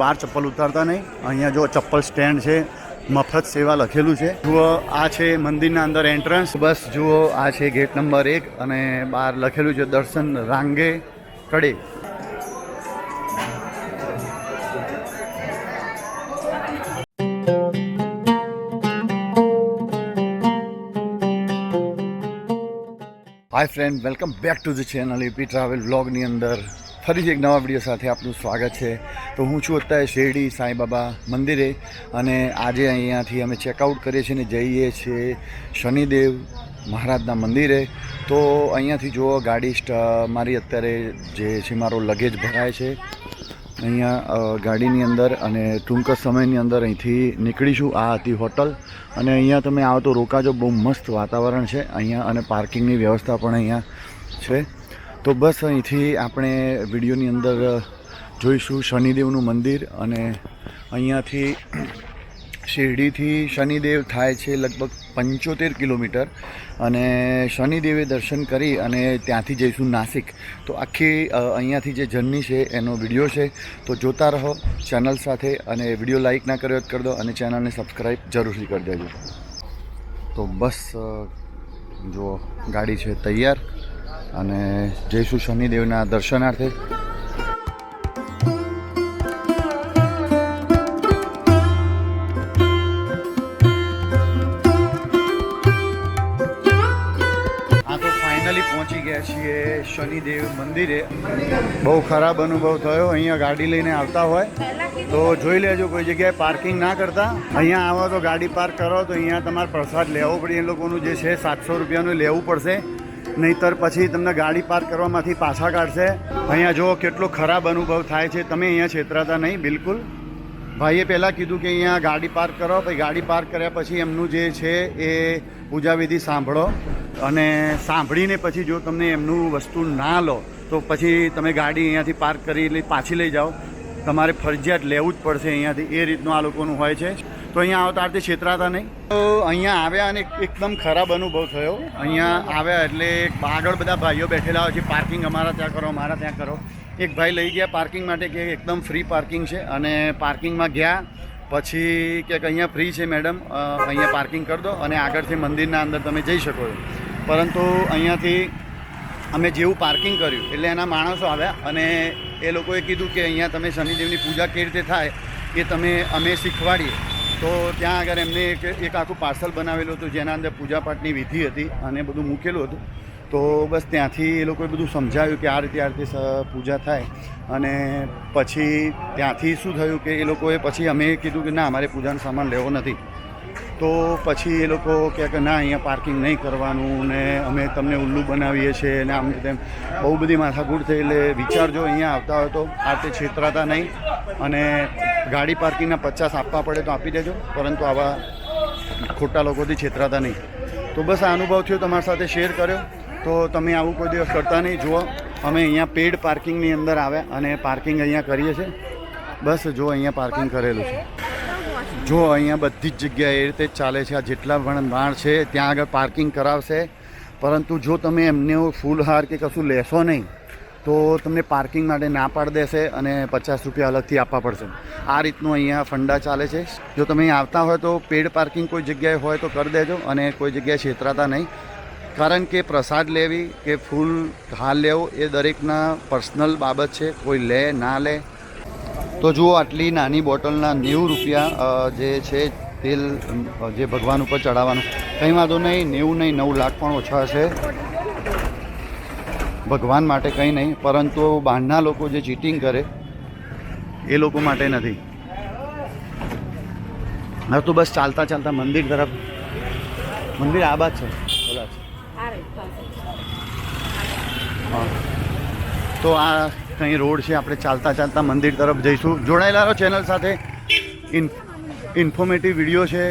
બહાર ચપ્પલ ઉતારતા નહીં. અહીંયા જો ચપ્પલ સ્ટેન્ડ છે, મફત સેવા લખેલું છે. જુઓ, આ છે મંદિરના અંદર એન્ટ્રન્સ બસ જુઓ, આ છે ગેટ નંબર એક અને બહાર લખેલું છે, Darshan રાંગે કડે. Hi friend welcome back to the channel AP travel વ્લોગની અંદર. ફરીથી એક નવા વીડિયો સાથે આપનું સ્વાગત છે. તો હું છું અત્યારે શેરડી સાંઈબાબા મંદિરે અને આજે અહીંયાથી અમે ચેકઆઉટ કરીએ છીએ અને જઈએ છીએ શનિદેવ મહારાજના મંદિરે. તો અહીંયાથી જુઓ, ગાડી મારી અત્યારે જે છે મારો લગેજ ભરાય છે. અહીંયા ગાડીની અંદર અને ટૂંક સમયની અંદર અહીંથી નીકળીશું. આ હતી હોટલ અને અહીંયા તમે આવો તો રોકાજો. બહુ મસ્ત વાતાવરણ છે. અહીંયા અને પાર્કિંગની વ્યવસ્થા પણ અહીંયા છે. તો બસ અહીંથી આપણે વિડીયોની અંદર જોઈશું શનિદેવનું મંદિર અને અહીંયાથી શિરડીથી શનિદેવ થાય છે લગભગ પંચોતેર કિલોમીટર અને શનિદેવે દર્શન કરી અને ત્યાંથી જઈશું નાસિક. તો આખી અહીંયાથી જે જર્ની છે એનો વીડિયો છે. તો જોતા રહો, ચેનલ સાથે અને વીડિયો લાઇક ના કર્યો કરી દો અને ચેનલને સબસ્ક્રાઈબ જરૂરથી કરી દેજો. તો બસ જો ગાડી છે તૈયાર. અને જઈશું શનિદેવના દર્શનાર્થે. પહોંચી ગયા છીએ શનિદેવ મંદિરે. બહુ ખરાબ અનુભવ થયો. અહીંયા ગાડી લઈને આવતા હોય તો જોઈ લેજો, કોઈ જગ્યાએ પાર્કિંગ ના કરતા. અહીંયા આવો તો ગાડી પાર્ક કરો, તો અહીંયા તમારે પ્રસાદ લેવો પડે. એ લોકોનું જે છે સાતસો રૂપિયાનું લેવું પડશે. નહીતર પછી તમને ગાડી પાર્ક કરવામાંથી પાછા કાઢશે. અહીંયા જો કેટલો ખરાબ અનુભવ થાય છે. તમે અહીંયા છેતરાતા નહીં, બિલકુલ. ભાઈએ પહેલાં કીધું કે અહીંયા ગાડી પાર્ક કરો, પછી ગાડી પાર્ક કર્યા પછી એમનું જે છે એ પૂજાવિધિ સાંભળો. અને સાંભળીને પછી જો તમને એમનું વસ્તુ ના લો, તો પછી તમે ગાડી અહીંયાથી પાર્ક કરી પાછી લઈ જાઓ. તમારે ફરજિયાત લેવું જ પડશે અહીંયાથી. એ રીતનું આ લોકોનું હોય છે. તો અહીંયા આવતા આરતી છેતરાતા નહીં. તો અહીંયા આવ્યા અને એકદમ ખરાબ અનુભવ થયો. અહીંયા આવ્યા એટલે આગળ બધા ભાઈઓ બેઠેલા હોય છે પાર્કિંગ અમારા ત્યાં કરો અમારા ત્યાં કરો. એક ભાઈ લઈ ગયા પાર્કિંગ માટે કે એકદમ ફ્રી પાર્કિંગ છે અને પાર્કિંગમાં ગયા. પછી કે અહીંયા ફ્રી છે મેડમ અહીંયા પાર્કિંગ કરી દો અને આગળથી મંદિરના અંદર તમે જઈ શકો છો. પરંતુ અહીંયાથી અમે જેવું પાર્કિંગ કર્યું, એટલે એના માણસો આવ્યા અને એ લોકોએ કીધું કે અહીંયા તમે શનિદેવની પૂજા કેવી રીતે થાય એ તમે અમે શીખવાડીએ. તો ત્યાં આગળ એમને એક એક આખું પાર્સલ બનાવેલું હતું, જેના અંદર પૂજાપાઠની વિધિ હતી અને બધું મૂકેલું હતું. તો બસ ત્યાંથી એ લોકોએ બધું સમજાવ્યું કે આ રીતે આ રીતે પૂજા થાય. અને પછી ત્યાંથી શું થયું કે એ લોકોએ પછી અમે કીધું કે ના, અમારે પૂજાનો સામાન લેવો નથી. તો પછી એ લોકો કહે કે ના, અહીંયા પાર્કિંગ નહીં કરવાનું ને અમે તમને ઉલ્લુ બનાવીએ છીએ ને આમ તેમ બહુ બધી માથાકૂટ થઈ એટલે વિચારજો અહીંયા આવતા હોય તો આ તે છેતરાતા નહીં અને ગાડી પાર્કિંગના પચાસ આપવા પડે તો આપી દેજો, પરંતુ આવા ખોટા લોકોથી છેતરાતા નહીં. તો બસ આ અનુભવ થયો તમારી સાથે શેર કર્યો. તો તમે આવું કોઈ દિવસ કરતા નહીં. જુઓ, અમે અહીંયા પેડ પાર્કિંગની અંદર આવ્યા અને પાર્કિંગ અહીંયા કરીએ છીએ. બસ જો અહીંયા પાર્કિંગ કરેલું છે. જો અહીંયા બધી જ જગ્યાએ એ રીતે ચાલે છે, આ જેટલા પણ માણ છે, ત્યાં આગળ પાર્કિંગ કરાવશે. પરંતુ જો તમે એમને ફૂલ હાર કે કશું લેશો નહીં, તો તમને પાર્કિંગ માટે ના પાડી દેશે અને પચાસ રૂપિયા અલગથી આપવા પડશે. આ રીતનું અહીંયા ફંડા ચાલે છે. જો તમે આવતા હોય તો પેડ પાર્કિંગ કોઈ જગ્યાએ હોય તો કરી દેજો અને કોઈ જગ્યાએ છેતરાતા નહીં. કારણ કે પ્રસાદ લેવી કે ફૂલ હાર લેવો એ દરેકના પર્સનલ બાબત છે. કોઈ લે, ના લે તો જુઓ આટલી નાની બોટલના નેવું રૂપિયા જે છે તેલ જે ભગવાન ઉપર ચડાવવાનું. કંઈ વાંધો નહીં નેવું નહીં નવ લાખ પણ ઓછા છે ભગવાન માટે કંઈ નહીં પરંતુ બહારના લોકો જે ચીટિંગ કરે એ લોકો માટે નથી. હવે તો બસ ચાલતા ચાલતા મંદિર તરફ. મંદિર આ બાદ છે. કદાચ હા. તો આ કંઈ રોડ છે, આપણે ચાલતા ચાલતા મંદિર તરફ જઈશું. જોડાયેલા ચેનલ સાથે. ઇન્ફોર્મેટિવ વીડિયો છે.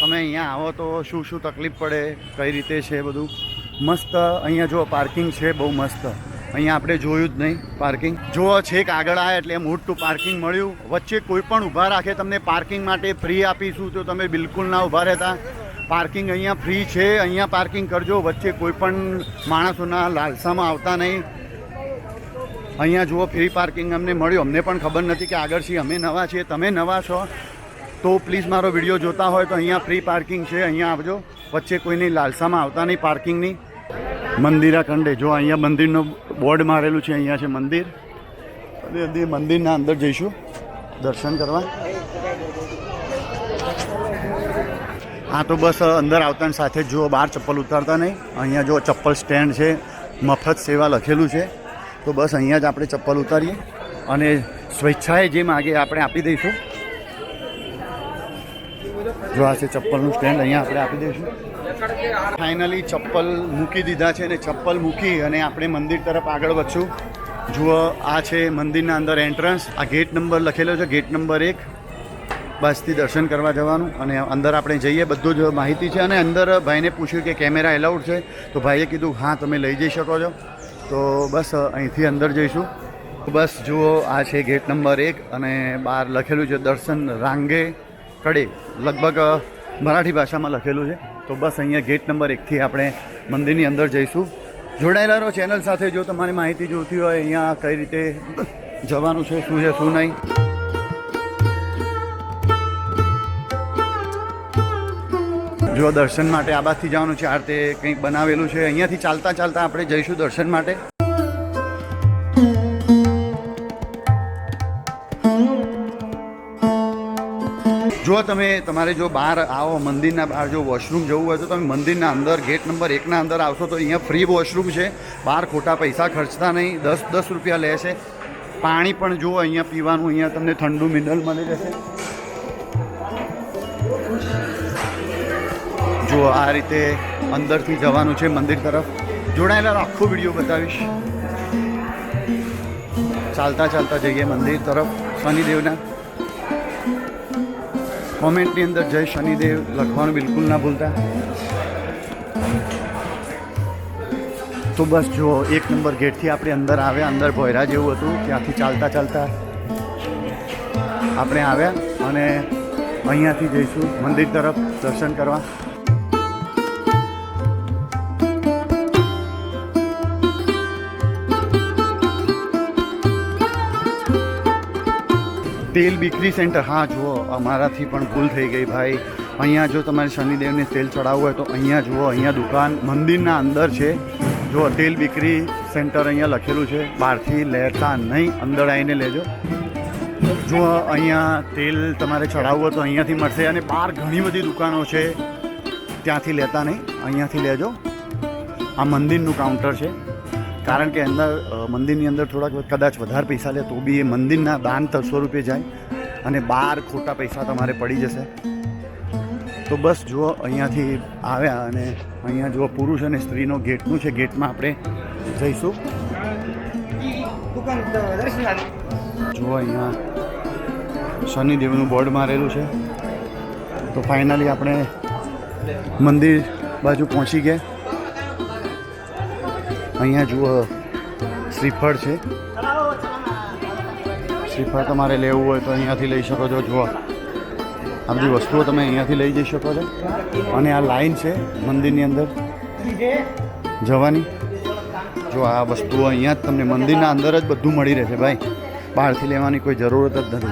તમે અહીંયા આવો તો શું શું તકલીફ પડે, કઈ રીતે છે બધું? મસ્ત, અહીંયા જો પાર્કિંગ છે, બહુ મસ્ત. અહીંયા આપણે જોયું જ નહીં પાર્કિંગ જો છેક આગળ આવે એટલે મોટું પાર્કિંગ મળ્યું. વચ્ચે કોઈ પણ ઊભા રાખે, તમને પાર્કિંગ માટે ફ્રી આપીશું તો તમે બિલકુલ ના ઊભા રહેતા. પાર્કિંગ અહીંયા ફ્રી છે, અહીંયા પાર્કિંગ કરજો. વચ્ચે કોઈ પણ માણસોના લાલસામાં આવતા નહીં. અહીંયા જુઓ, ફ્રી પાર્કિંગ અમને મળ્યું. અમને પણ ખબર નથી કે આગળ છીએ, અમે નવા છીએ. તમે નવા છો, તો પ્લીઝ મારો વીડિયો જોતા હોય તો અહીંયા ફ્રી પાર્કિંગ છે. અહીંયા આવજો. વચ્ચે કોઈની લાલસામાં આવતા નહીં પાર્કિંગની. મંદિરા ખંડે. જો અહીંયા મંદિરનું બોર્ડ મારેલું છે, અહીંયા છે મંદિર. અને મંદિરના અંદર જઈશું. દર્શન કરવા. હા તો બસ અંદર આવતાની સાથે જુઓ, બહાર ચપ્પલ ઉતારતા નહીં. અહીંયા જો ચપ્પલ સ્ટેન્ડ છે. મફત સેવા લખેલું છે. તો બસ અહીંયા જ આપણે ચપ્પલ ઉતારીએ અને સ્વેચ્છાએ જે માગે આપણે આપી દઈશું. જો આ છે ચપ્પલનું સ્ટેન્ડ, અહીંયા આપણે આપી દઈશું. ફાઇનલી ચપ્પલ મૂકી દીધા છે અને ચપ્પલ મૂકી અને આપણે મંદિર તરફ આગળ વધશું. જુઓ, આ છે મંદિરના અંદર એન્ટ્રન્સ આ ગેટ નંબર લખેલો છે ગેટ નંબર એક. બસથી દર્શન કરવા જવાનું અને અંદર આપણે જઈએ. બધું જ માહિતી છે અને અંદર ભાઈને પૂછ્યું કે કેમેરા એલાઉડ છે. તો ભાઈએ કીધું, હા, તમે લઈ જઈ શકો છો. તો બસ અહીંથી અંદર જઈશું. બસ, જુઓ, આ છે ગેટ નંબર એક અને બહાર લખેલું છે દર્શન રાંગે કડે. લગભગ મરાઠી ભાષામાં લખેલું છે. તો બસ, અહીંયા ગેટ નંબર એકથી આપણે મંદિરની અંદર જઈશું. જોડાયેલા રહો ચેનલ સાથે. જો તમારી માહિતી જોઈતી હોય, અહીંયા કઈ રીતે જવાનું છે, શું છે, શું નહીં. જો દર્શન માટે આબાથી જવાનું છે, આ રીતે કંઈક બનાવેલું છે. અહીંયાથી ચાલતા ચાલતા આપણે જઈશું દર્શન માટે. જો તમે, તમારે જો બહાર આવો, મંદિરના બહાર જો વોશરૂમ જવું હોય તો તમે મંદિરના અંદર ગેટ નંબર એકના અંદર આવશો તો અહીંયા ફ્રી વોશરૂમ છે. બહાર ખોટા પૈસા ખર્ચતા નહીં. દસ દસ રૂપિયા લે છે. પાણી પણ જુઓ, અહીંયા પીવાનું, અહીંયા તમને ઠંડુ મિનરલ મળી રહેશે. જુઓ, આ રીતે અંદરથી જવાનું છે મંદિર તરફ. જોડાયેલા આખો વીડિયો બતાવીશ. ચાલતા ચાલતા જઈએ મંદિર તરફ, શનિદેવના. કોમેન્ટની અંદર જય શનિદેવ લખવાનું બિલકુલ ના ભૂલતા. તો બસ જુઓ, એક નંબર ગેટથી આપણે અંદર આવ્યા, અંદર ભોયરા જેવું હતું, ત્યાંથી ચાલતા ચાલતા આપણે આવ્યા અને અહીંયાથી જઈશું મંદિર તરફ દર્શન કરવા. તેલ બીકરી સેન્ટર, હા, જુઓ, અમારાથી પણ ભૂલ થઈ ગઈ ભાઈ. અહીંયા જો તમારે શનિદેવને તેલ ચડાવવું હોય તો અહીંયા જુઓ, અહીંયા દુકાન મંદિરના અંદર છે. જુઓ, તેલ બીકરી સેન્ટર અહીંયા લખેલું છે. બહારથી લેતા નહીં, અંદર આવીને લેજો. જો અહીંયા તેલ તમારે ચડાવવું હોય તો અહીંયાથી મળશે અને બહાર ઘણી બધી દુકાનો છે. ત્યાંથી લેતા નહીં, અહીંયાથી લેજો. આ મંદિરનું કાઉન્ટર છે. કારણ કે અંદર મંદિરની અંદર થોડાક કદાચ વધારે પૈસા લે તો બી એ મંદિરના દાન સ્વરૂપે જાય અને બહાર ખોટા પૈસા તમારે પડી જશે. તો બસ જુઓ, અહીંયાથી આવ્યા અને અહીંયા જુઓ પુરુષ અને સ્ત્રીનો ગેટનું છે. ગેટમાં આપણે જઈશું. જુઓ અહીંયા શનિદેવનું બોર્ડ મારેલું છે. તો ફાઇનલી આપણે મંદિર બાજુ પહોંચી ગયા. અહીંયા જુઓ, શ્રીફળ છે. શ્રીફળ તમારે લેવું હોય તો અહીંયાથી લઈ શકો છો. જુઓ આ બધી વસ્તુઓ તમે અહીંયાથી લઈ જઈ શકો છો. અને આ લાઈન છે મંદિરની અંદર. જવાની. જો આ વસ્તુઓ અહીંયા જ તમને મંદિરના અંદર જ બધું મળી રહેશે ભાઈ. બહારથી લેવાની કોઈ જરૂરત જ નથી.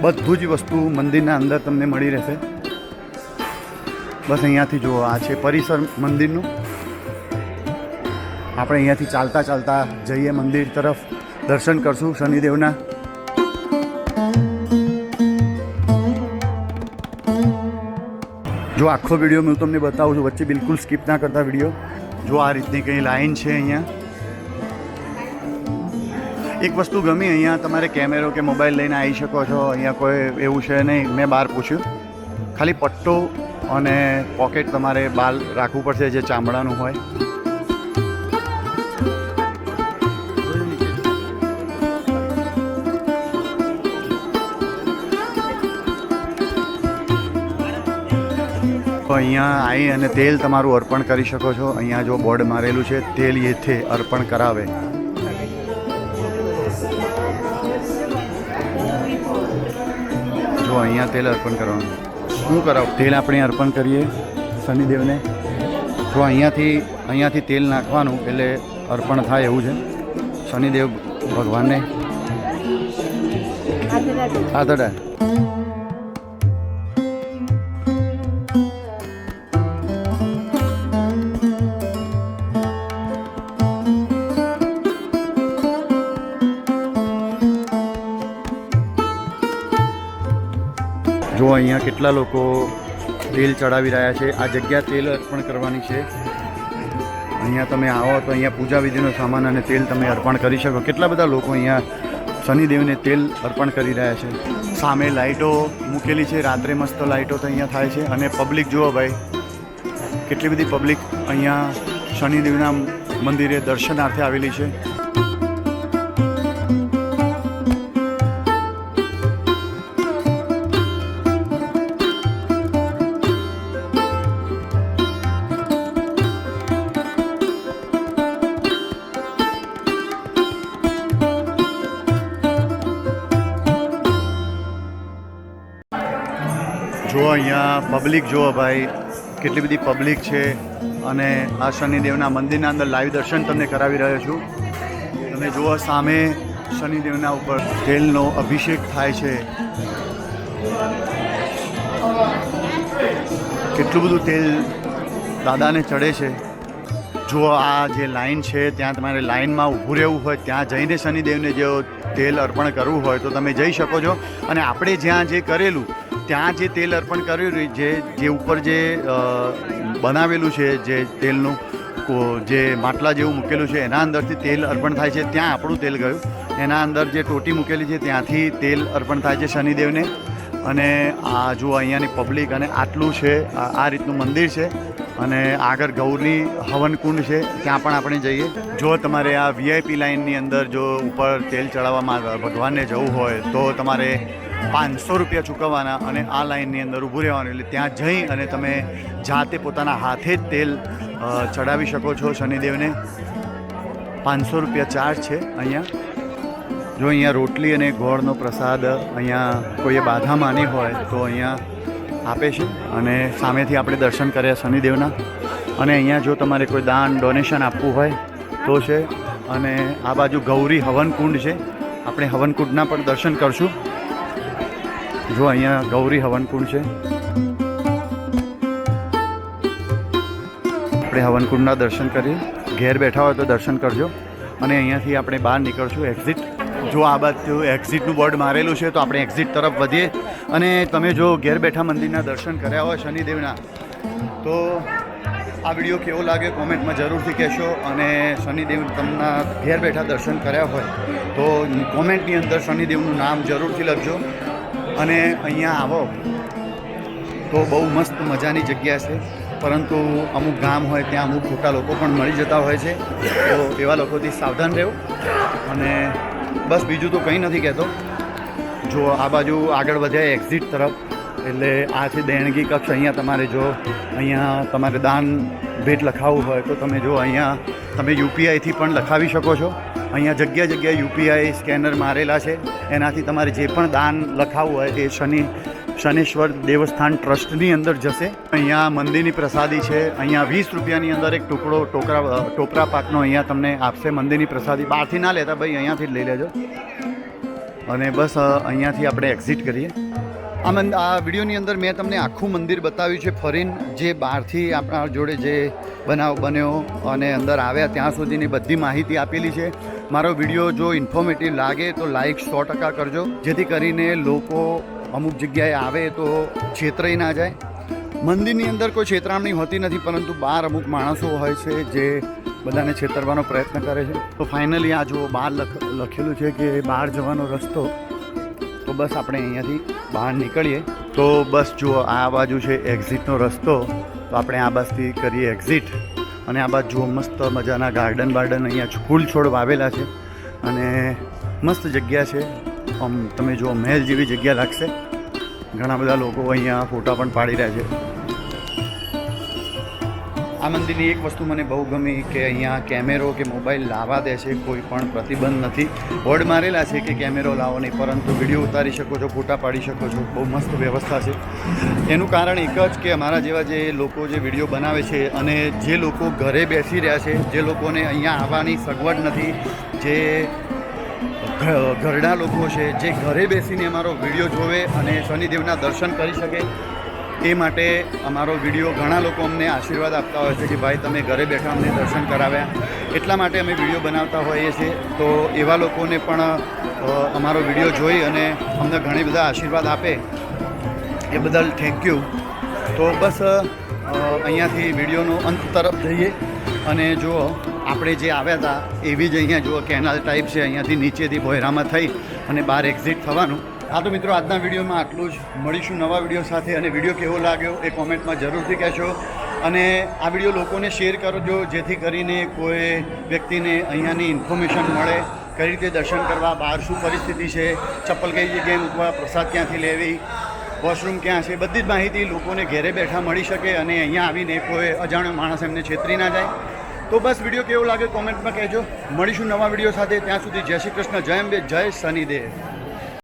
બધું જ વસ્તુ મંદિરના અંદર તમને મળી રહેશે. બસ અહીંયાથી જુઓ, આ છે પરિસર મંદિરનું. આપણે અહીંયાથી ચાલતા ચાલતા જઈએ મંદિર તરફ. દર્શન કરશું શનિદેવના. જો આખો વીડિયો હું તમને બતાવું છું, વચ્ચે બિલકુલ સ્કીપ ના કરતા વીડિયો. જો આ રીતની કંઈ લાઈન છે અહીંયા. એક વસ્તુ ગમી, અહીંયા તમારે કેમેરો કે મોબાઈલ લઈને આવી શકો છો. અહીંયા કોઈ એવું છે નહીં. મેં બહાર પૂછ્યું. ખાલી પટ્ટો અને પોકેટ તમારે બાલ રાખવું પડશે જે ચામડાનું હોય. અહીંયા આવી અને તેલ તમારું અર્પણ કરી શકો છો. અહીંયા જો બોર્ડ મારેલું છે તેલ યથે અર્પણ કરાવે. જો અહીંયા તેલ અર્પણ કરવાનું. શું કરાવ? તેલ આપણે અર્પણ કરીએ શનિદેવને. જો અહીંયાથી અહીંયાથી તેલ નાખવાનું એટલે અર્પણ થાય એવું છે. શનિદેવ ભગવાનને. આતડા અહીંયા કેટલા લોકો તેલ ચડાવી રહ્યા છે? આ જગ્યા તેલ અર્પણ કરવાની છે. અહીંયા તમે આવો તો અહીંયા પૂજા વિધિનો સામાન અને તેલ તમે અર્પણ કરી શકો. કેટલા બધા લોકો અહીંયા શનિદેવને તેલ અર્પણ કરી રહ્યા છે. સામે લાઇટો મૂકેલી છે. રાત્રે મસ્ત લાઇટો તો અહીંયા થાય છે. અને પબ્લિક, જુઓ ભાઈ, કેટલી બધી પબ્લિક અહીંયા શનિદેવના મંદિરે દર્શનાર્થે આવેલી છે. જુઓ અહીંયા પબ્લિક જુઓ ભાઈ, કેટલી બધી પબ્લિક છે અને આ શનિદેવના મંદિરના અંદર લાઈવ દર્શન તમને કરાવી રહ્યો છું. તમે જુઓ સામે શનિદેવના ઉપર તેલનો અભિષેક થાય છે. કેટલું બધું તેલ દાદાને ચડે છે. જો આ જે લાઈન છે, ત્યાં તમારે લાઈનમાં ઊભું રહેવું હોય, ત્યાં જઈને શનિદેવને જો તેલ અર્પણ કરવું હોય તો તમે જઈ શકો છો. અને આપણે જ્યાં જે કરેલું ત્યાં જે તેલ અર્પણ કર્યું જે જે ઉપર જે બનાવેલું છે, જે તેલનું જે માટલા જેવું મૂકેલું છે, એના અંદરથી તેલ અર્પણ થાય છે. ત્યાં આપણું તેલ ગયું. એના અંદર જે ટોટી મૂકેલી છે, ત્યાંથી તેલ અર્પણ થાય છે શનિદેવને. અને આ જો અહીંયાની પબ્લિક અને આટલું છે, આ રીતનું મંદિર છે. અને આગળ ગૌરની હવનકુંડ છે, ત્યાં પણ આપણે જઈએ. જો તમારે આ વીઆઈપી લાઇનની અંદર જો ઉપર તેલ ચડાવવામાં ભગવાનને જવું હોય, તો તમારે પાંચસો રૂપિયા ચૂકવવાના અને આ લાઇનની અંદર ઊભું રહેવાનું. એટલે ત્યાં જઈ અને તમે જાતે પોતાના હાથે જ તેલ ચડાવી શકો છો શનિદેવને. પાંચસો રૂપિયા ચાર્જ છે અહીંયા. જો અહીંયા રોટલી અને ગોળનો પ્રસાદ અહીંયા કોઈએ બાધા માની હોય તો અહીંયા આપે છે. અને સામેથી આપણે દર્શન કર્યા શનિદેવના. અને અહીંયા જો તમારે કોઈ દાન, ડોનેશન આપવું હોય તો છે. અને આ બાજુ ગૌરી હવનકુંડ છે. આપણે હવનકુંડના પણ દર્શન કરશું. જો અહીંયા ગૌરી હવનકુંડ છે. આપણે હવનકુંડના દર્શન કરીએ. ઘેર બેઠા હોય તો દર્શન કરજો. અને અહીંયાથી આપણે બહાર નીકળશું એક્ઝિટ જો આ બાજુ એક્ઝિટનું બોર્ડ મારેલું છે તો આપણે એક્ઝિટ તરફ વધીએ. અને તમે જો ઘેર બેઠા મંદિરના દર્શન કર્યા હોય શનિદેવના, તો આ વીડિયો કેવો લાગે કોમેન્ટમાં જરૂરથી કહેશો. અને શનિદેવ તમને ઘેર બેઠા દર્શન કર્યા હોય તો કોમેન્ટની અંદર શનિદેવનું નામ જરૂરથી લખજો. અને અહીંયા આવો. તો બહુ મસ્ત મજાની જગ્યા છે. પરંતુ અમુક ગામ હોય ત્યાં અમુક ખોટા લોકો પણ મળી જતા હોય છે. તો એવા લોકોથી સાવધાન રહેવું. અને બસ બીજું તો કંઈ નથી કહેતો. જો આ બાજુ આગળ વધ્યા એક્ઝિટ તરફ. એટલે આ છે દેણગી કક્ષ અહીંયા તમારે જો અહીંયા તમારે દાન ભેટ લખાવવું હોય તો તમે જો અહીંયા તમે યુપીઆઈથી પણ લખાવી શકો છો. અહીંયા જગ્યા જગ્યાએ યુપીઆઈ સ્કેનર મારેલા છે. એનાથી તમારે જે પણ દાન લખાવવું હોય તે શનિ, શનેશ્વર દેવસ્થાન ટ્રસ્ટની અંદર જશે. અહીંયા મંદિરની પ્રસાદી છે. અહીંયા વીસ રૂપિયાની અંદર એક ટુકડો ટોકરા, ટોપરા પાકનો અહીંયા તમને આપશે. મંદિરની પ્રસાદી બહારથી ના લેતા, ભાઈ અહીંયાથી જ લઈ લેજો. અને બસ અહીંયાથી આપણે એક્ઝિટ કરીએ. આ આ વિડીયોની અંદર મેં તમને આખું મંદિર બતાવ્યું છે. ફરીન જે બહારથી આપણા જોડે જે બનાવ બન્યો અને અંદર આવ્યા ત્યાં સુધીની બધી માહિતી આપેલી છે. મારો વીડિયો જો ઇન્ફોર્મેટિવ લાગે તો લાઈક સો ટકા કરજો. જેથી કરીને લોકો અમુક જગ્યાએ આવે તો છેતરાઈ ના જાય. મંદિરની અંદર કોઈ છેતરામણી હોતી નથી, પરંતુ બહાર અમુક માણસો હોય છે જે બધાને છેતરવાનો પ્રયત્ન કરે છે. તો ફાઇનલી આ જુઓ બહાર લખેલું છે કે બહાર જવાનો રસ્તો બસ આપણે અહીંયાથી બહાર નીકળીએ. તો બસ જુઓ આ બાજુ છે એક્ઝિટનો રસ્તો, તો આપણે આ બસથી કરીએ એક્ઝિટ અને આ બાજુ મસ્ત મજાના ગાર્ડન બાર્ડન અહીંયા ફૂલ છોડ વાવેલા છે. અને મસ્ત જગ્યા છે. આમ તમે જુઓ મહેલ જેવી જગ્યા લાગશે. ઘણા બધા લોકો અહીંયા ફોટા પણ પાડી રહ્યા છે. આ મંદિરની એક વસ્તુ મને બહુ ગમી કે અહીંયા કેમેરો કે મોબાઈલ લાવવા દે છે, કોઈ પણ પ્રતિબંધ નથી. બોર્ડ મારેલા છે કે કેમેરો લાવો નહીં, પરંતુ વીડિયો ઉતારી શકો છો, ફોટા પાડી શકો છો. બહુ મસ્ત વ્યવસ્થા છે. એનું કારણ એક જ કે અમારા જેવા જે લોકો જે વીડિયો બનાવે છે અને જે લોકો ઘરે બેસી રહ્યા છે, જે લોકોને અહીંયા આવવાની સગવડ નથી, જે ઘરડા લોકો છે, જે ઘરે બેસીને અમારો વીડિયો જોવે અને શનિદેવના દર્શન કરી શકે એ માટે અમારો વીડિયો ઘણા લોકો અમને આશીર્વાદ આપતા હોય છે કે ભાઈ તમે ઘરે બેઠા અમને દર્શન કરાવ્યા. એટલા માટે અમે વીડિયો બનાવતા હોઈએ છીએ. તો એવા લોકોને પણ અમારો વીડિયો જોઈ અને અમને ઘણી બધા આશીર્વાદ આપે. એ બદલ થેન્ક યુ તો બસ અહીંયાથી વિડીયોનો અંત તરફ જઈએ. અને જુઓ આપણે જે આવ્યા હતા, એવી જ અહીંયા જુઓ, કેનાલ ટાઈપ છે, અહીંયાથી નીચેથી ભોયરામાં થઈ અને બહાર એક્ઝિટ થવાનું. હા તો મિત્રો, આજના વિડીયોમાં આટલું જ. મળીશું નવા વીડિયો સાથે અને વીડિયો કેવો લાગ્યો એ કોમેન્ટમાં જરૂરથી કહેશો અને આ વીડિયો લોકોને શેર કરજો જેથી કરીને કોઈ વ્યક્તિને અહીંયાની ઇન્ફોર્મેશન મળે, કઈ રીતે દર્શન કરવા, બહાર શું પરિસ્થિતિ છે, ચપ્પલ કઈ જગ્યાએ મૂકવા, પ્રસાદ ક્યાંથી લેવી, વોશરૂમ ક્યાં છે, બધી જ માહિતી લોકોને ઘેરે બેઠા મળી શકે અને અહીંયા આવીને કોઈ અજાણ્યો માણસ એમને છેતરી ના જાય. તો બસ વીડિયો કેવો લાગે કોમેન્ટમાં કહેજો. મળીશું નવા વીડિયો સાથે. ત્યાં સુધી જય શ્રી કૃષ્ણ, જય અંબે, જય શનિદેવ.